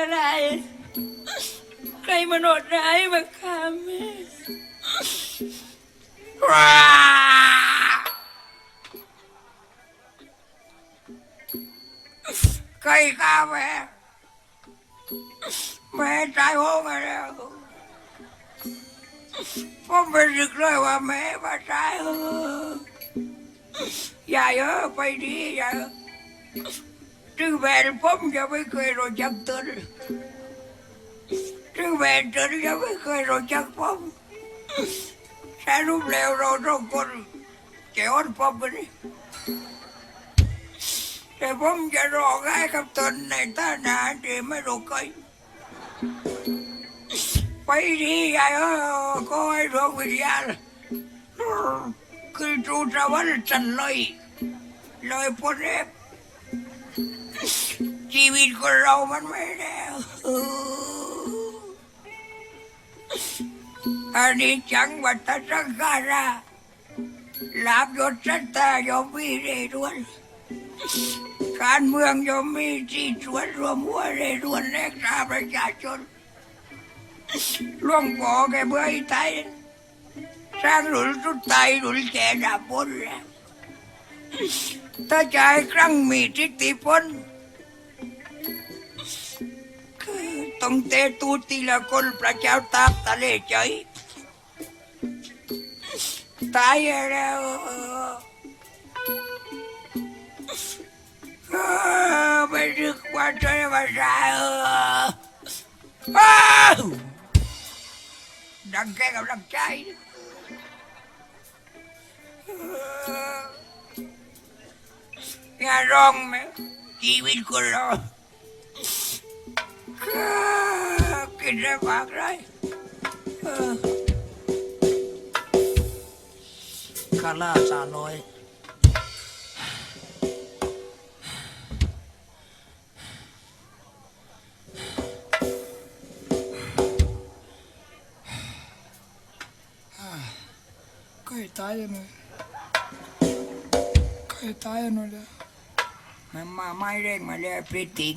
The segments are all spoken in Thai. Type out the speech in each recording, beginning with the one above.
อะไร ใครมันโหดร้ายมาฆ่าแม่ใครฆ่าแม่แม่ตายโหงมาแล้วผมไม่รึกเลยว่าแม่มาตายเอออย่าเยอะไปดีอย่า ถึงแม่ผมจะไม่เคยรู้จักตนถึงแม่ตนจะไม่เคยรู้จักผมสรุปแล้วเราต้องคนเจ้าผมนี่แต่ผมจะรอให้กับตนในท่านาที่ไม่รู้ใครไปดีใหญ่เออก็ให้ดวงวิญญาณคือจูสวรรค์จันเลยเลยพ้นเอบ ชีวิตของเรามันไม่แล้อันนี้จังวัตสังการาลาบยศสัตตายอมมีเรดวนการเมืองยอมมีที่สวนรวมหัวเรดวนแลกตาประชาชนล่วงปอแกเบื่อไทยสร้างหลุนสุดไตหลุนแก่ดาบนแล้วถ้าใจครั้งมีทิฏฐิพล คือต้องเตะตูตีละคนประเจ้าตากทะเลใจตายแล้วเออไม่นึกว่าจะได้มาตายเอออ้าวดังแค่กับดังใจเอออย่าร้องไหมชีวิตคนเราเออกินได้มากเลยเออกาล่าสาน้อยใกล้ตายแล้วหน่อยใกล้ตายแล้วหน่อยแล้วมันมาไม่เร่งมาแล้วพริตติง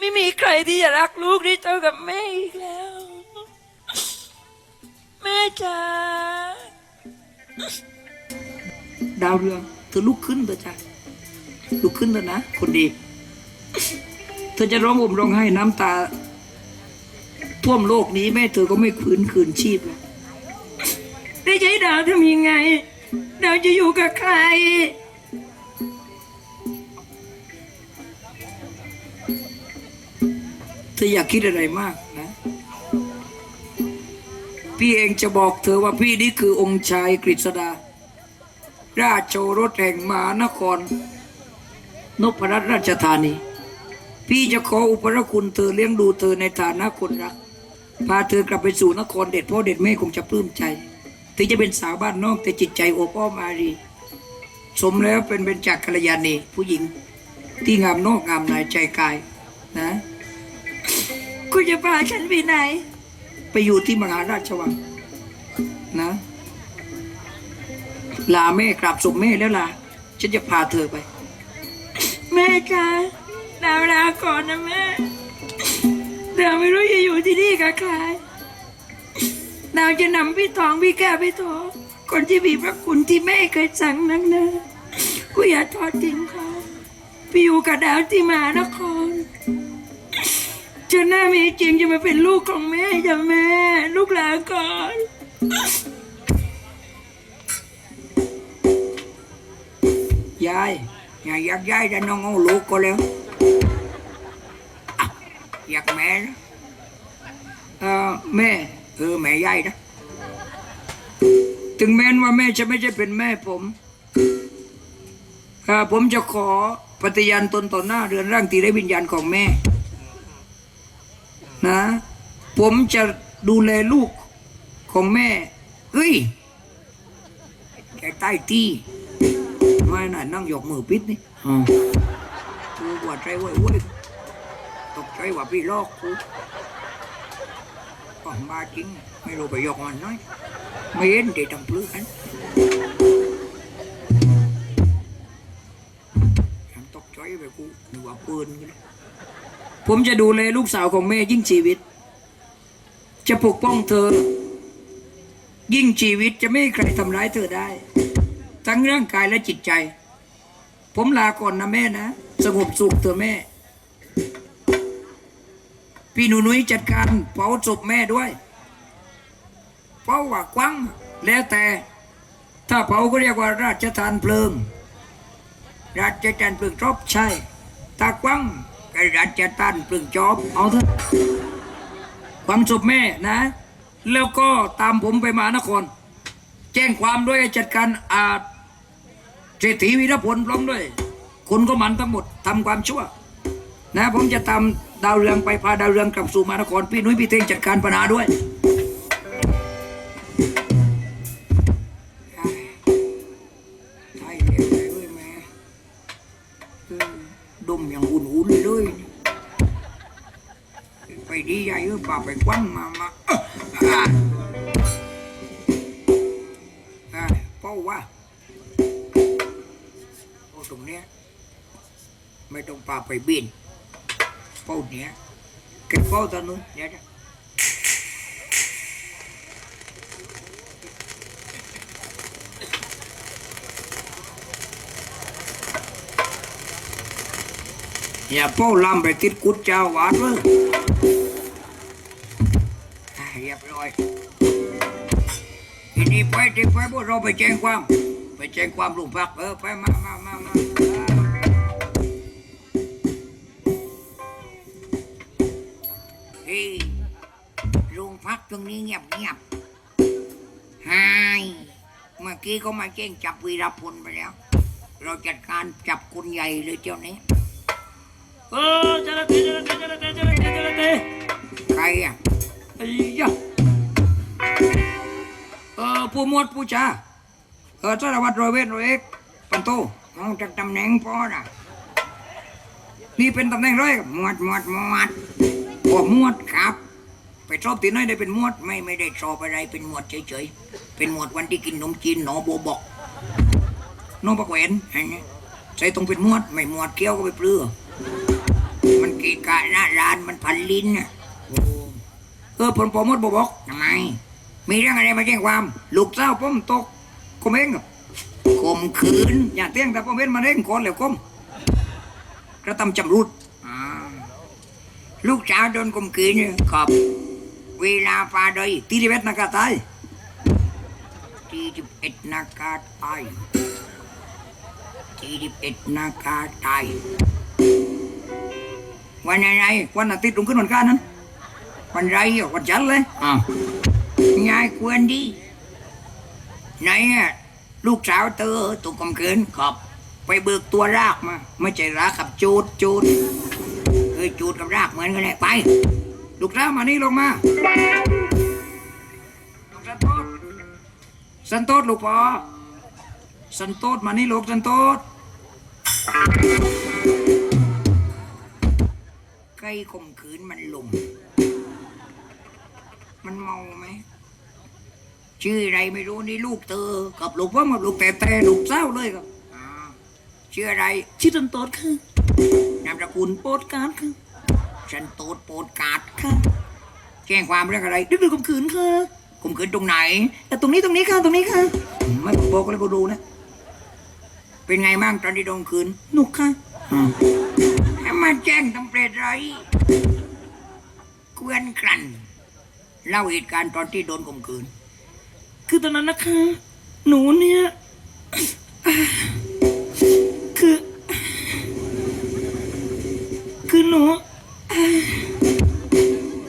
ไม่ได้ใจเคยคือเลือกมากได้กักกูอีดก็ยังผมกูเออแม่จ๋าแม่จากดาวิเลวและดาจะอยู่กับใครอะไม่มีใครที่จะรักลูกได้เท่ากับแม่อีกแล้ว แม่จ๋าดาวเรืองเธอลุกขึ้นเถอะจ้ะลุกขึ้นเถอะนะ คนดี เธอจะร้องห่มร้องไห้น้ำตา ท่วมโลกนี้แม่เธอก็ไม่คืนคืนชีพแล้วได้ใช้ดาวทำยังไง ดาวจะอยู่กับใคร ธออยากคิดอะไรมากนะ พี่เองจะบอกเธอว่าพี่นี่คือองค์ชายกฤษดา ราชโอรสแห่งมหานคร นพรัตน์ราชธานี พี่จะขออุปรคุณเธอเลี้ยงดูเธอในฐานะคนรัก พาเธอกลับไปสู่นครเด็ดพ่อเด็ดแม่คงจะปลื้มใจ ถึงจะเป็นสาวบ้านนอกแต่จิตใจโอบอ้อมอารี สมแล้วเป็นเบญจกัลยาณีผู้หญิง ที่งามนอกงามในใจกายนะ จะพาฉันไปไหน ไปอยู่ที่มหาราชวังนะ ลาแม่กราบศพแม่แล้วล่ะ ฉันจะพาเธอไป แม่จ๋าดาวลาก่อนนะแม่ดาวไม่รู้จะอยู่ที่นี่กับใครดาวจะนำพี่ทองพี่แก้วพี่ทองคนที่มีพระคุณที่แม่เคยสั่งนักนะกูอย่าทอดทิ้งเขาไปอยู่กับดาวที่มานคร จนหน้ามีจริงจะมาเป็นลูกของแม่จ้ะแม่ ลูกลาก่อนยายอย่าอยากยายจะน้องเอาลูกก็แล้วอยากแม่นะเออแม่เออแม่ยายนะถึงแม้นว่าแม่จะไม่ใช่เป็นแม่ผมผมจะขอปฏิญาณตนต่อหน้าเรือนร่างตีได้วิญญาณของแม่ นะ ผมจะดูแลลูกของแม่เฮ้ยแกใต้ตีไม่น่ะนั่งยกมือปิดนี่อ๋อกูปวดใจเว้ยเว้ยตกใจว่าพี่ลอกกูก็มาจริง ไม่รู้ไปยกมันน้อยไม่เห็นที่ทำปลื้กันฉันตกใจไปกูนึกว่าปืนกัน ผมจะดูแลลูกสาวของแม่ยิ่งชีวิต จะปกป้องเธอ ยิ่งชีวิตจะไม่ให้ใครทำร้ายเธอได้ ทั้งร่างกายและจิตใจ ผมลาก่อนนะแม่นะ สงบสุขเถอะแม่ พี่หนูนุ้ยจัดการเผาศพแม่ด้วยเผาว่ากว้างแล้วแต่ ถ้าเผาก็เรียกว่าราชทานเพลิง ราชทานเพลิงจอบใช่ถ้ากว้าง ก็ราชทานปรุงจอบเอาเถอะความศพแม่นะ แล้วก็ตามผมไปมหานคร แจ้งความด้วยจัดการอาเศรษฐีวีรพลพร้อมด้วยคนก็มันทั้งหมดทำความชั่ว นะผมจะตามดาวเรืองไปพาดาวเรืองกลับสู่มหานครพี่นุ้ยพี่เทงจัดการปัญหาด้วย ไปดีใหญ่เออป่าไปควันมามาเอ้ออะอะเป้าว่าโอ้ตรงเนี้ยไม่ต้องป่าไปบินเป้าเนี้ยเก็บเป้าตอนนู้นเดี๋ยวนะอย่าเป้าลำไปติดกุดเจ้าหวาดเลย เรียบร้อยทีนี้ไปที่ไปพวกเราไปแจ้งความ ไปแจ้งความลุงพักเออไปมามามามาเฮ้ยโรงพักตรงนี้เงียบเงียบหายเมื่อกี้เขามาแจ้งจับวีรพลไปแล้ว เราจัดการจับคนใหญ่เลยเจ้านี้เออเจ้าหน้าที่เจ้าหน้าที่เจ้าหน้าที่เจ้าหน้าที่เจ้าหน้าที่ใครอะ ไอ้ยะเออผู้หมวดผู้จ่าเออสารวัตรร้อยเวทร้อยเอกปันโตเอาจากตำแหน่งพ่อน่ะนี่เป็นตำแหน่งร้อยหมวดหมวดหมวดโอ้หมวดครับ ไปชอบที่ไหนได้เป็นหมวดไม่ไม่ได้ชอบอะไรเป็นหมวดเฉยๆเป็นหมวดวันที่กินนมจีนหนอโบบอกนอปะแขวนอันนี้ใส่ตรงเป็นหมวด ไม่หมวดเกี้ยวก็ไปเปลือมันกีกะหน้าร้านมันพันลิ้นน่ะ อ้เออผมผมหมดบบอกทำไม มีเรื่องอะไรมาแจ้งความ ลูกเจ้าผมตกคมเองเหรอข่มขืน อย่าเตี้ยงแต่ผมเห็นมาเร่งก่อนแล้วก้มกระทำจำรุดลูกสาวโดนข่มขืนเนี่ยบเวลาปาดอยตีดิเวตนากาตายตีดิเอ็ดนากาตายตีดิเอ็ดนากาตายวันอะไรวันอาทิตย์ตรงขึ้นวันก้านนั้น นวันไรอะวันจันทร์เลยอ่ายายควรดีไหนอะลูกสาวเธอถูกข่มขืนครับไปเบิกตัวรากมา ไม่ใช่รากกับจูดจูดเอ้ยจูดกับรากเหมือนกันเลยไป ลูกสาวมานี่ลงมาลูกสันโตษสันโตษลูกปอสันโตษมานี่ลูกสันโตษใกล้ข่มขืนมันหลุม มันเมาไหมชื่ออะไรไม่รู้นี่ลูกเธอกับลูกพ่อกับลูกแต่แต่ลูกเศร้าเลยครับอ่าชื่ออะไรชื่อตันโต๊ดค่ะนามสกุลโปรดการ์ดค่ะฉันโตดโปรดกาดค่ะ แจ้งความเรื่องอะไรดึกดึกข่มขืนค่ะข่มขืนตรงไหน แต่ตรงนี้ตรงนี้ค่ะตรงนี้ค่ะไม่บอกเลยก็ดูนะ เป็นไงบ้างตอนที่โดนคืนหนุกค่ะให้มาแจ้งตำรวจไรกวนกลั่น เล่าเหตุการณ์ตอนที่โดนข่มขืน คือตอนนั้นนะคะ หนูเนี่ย คือ คือหนู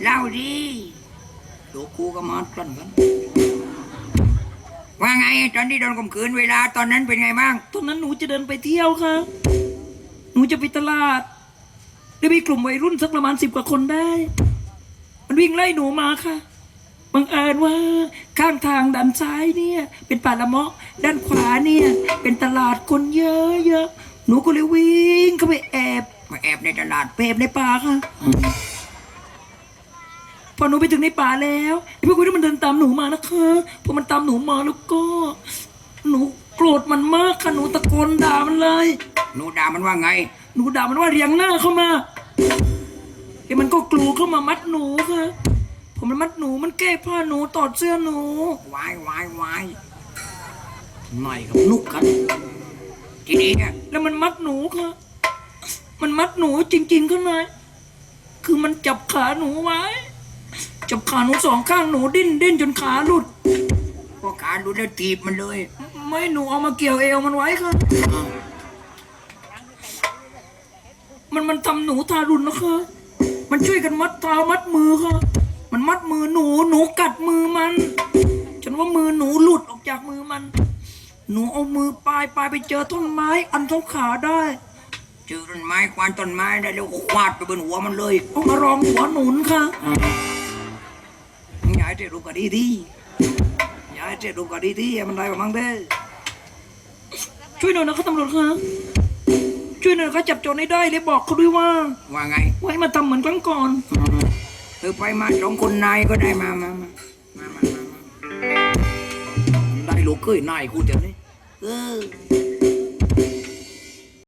เล่าดิลูกกูก็มากลั่นกัน ว่าไงไงตอนที่โดนข่มขืนเวลาตอนนั้นเป็นไงบ้าง ตอนนั้นหนูจะเดินไปเที่ยวค่ะ หนูจะไปตลาดแล้วมีกลุ่มวัยรุ่นสักประมาณสิบกว่าคนได้ มันวิ่งไล่หนูมาค่ะ บังเอิญว่าข้างทางด้านซ้ายเนี่ย เป็นป่าละเมาะ ด้านขวาเนี่ย เป็นตลาดคนเยอะเยอะๆหนูก็เลยวิ่งเข้าไปแอบมาแอบในตลาดไปแอบในป่าค่ะ พอหนูไปถึงในป่าแล้วไอ้พวกคนที่มันเดินตามหนูมานะคะพอมันตามหนูมาแล้วก็ หนูโกรธมันมากค่ะหนูตะโกนด่ามันเลย หนูด่ามันว่าไง หนูด่ามันว่าเรียงหน้าเข้ามา ไอ้มันก็กลูเข้ามามัดหนูค่ะผมมันมัดหนูมันแก้ผ้าหนูตอดเสื้อหนูวายวายวายไม่ครับนุกกันทีนี้เนี่ยแล้วมันมัดหนูค่ะมันมัดหนูจริงๆข้างในคือมันจับขาหนูไว้ จับขาหนูสองข้างหนูดิ้นดิ้นจนขาหลุดพวกขาดูแล้วตีบมันเลย ไม่หนูเอามาเกี่ยวเอวมันไว้ค่ะมันมันทำหนูทารุณนะคะ มันช่วยกันมัดเท้ามัดมือค่ะมันมัดมือหนู หนูกัดมือมันจนว่ามือหนูหลุดออกจากมือมัน หนูเอามือปลายปลายไปเจอต้นไม้ อันเท่าขาได้ เจอต้นไม้ควานต้นไม้ได้แล้วก็ควาดไปบนหัวมันเลยเอามารองหัวหนุนค่ะยายเจ๊รู้ก็ดีดียายเจ๊รู้ก็ดีดีมันได้ประมังเด้อช่วยหน่อยนะคะตำรวจคะ ช่วยหน่อยนะคะจับโจรให้ได้เลยบอกเขาด้วยว่า ว่าไง ไว้มาทำเหมือนครั้งก่อน เออไปมาสองคนนายก็ได้มามามามามามามาได้ลูกเคยนายกูเดี๋ยวนี้เออ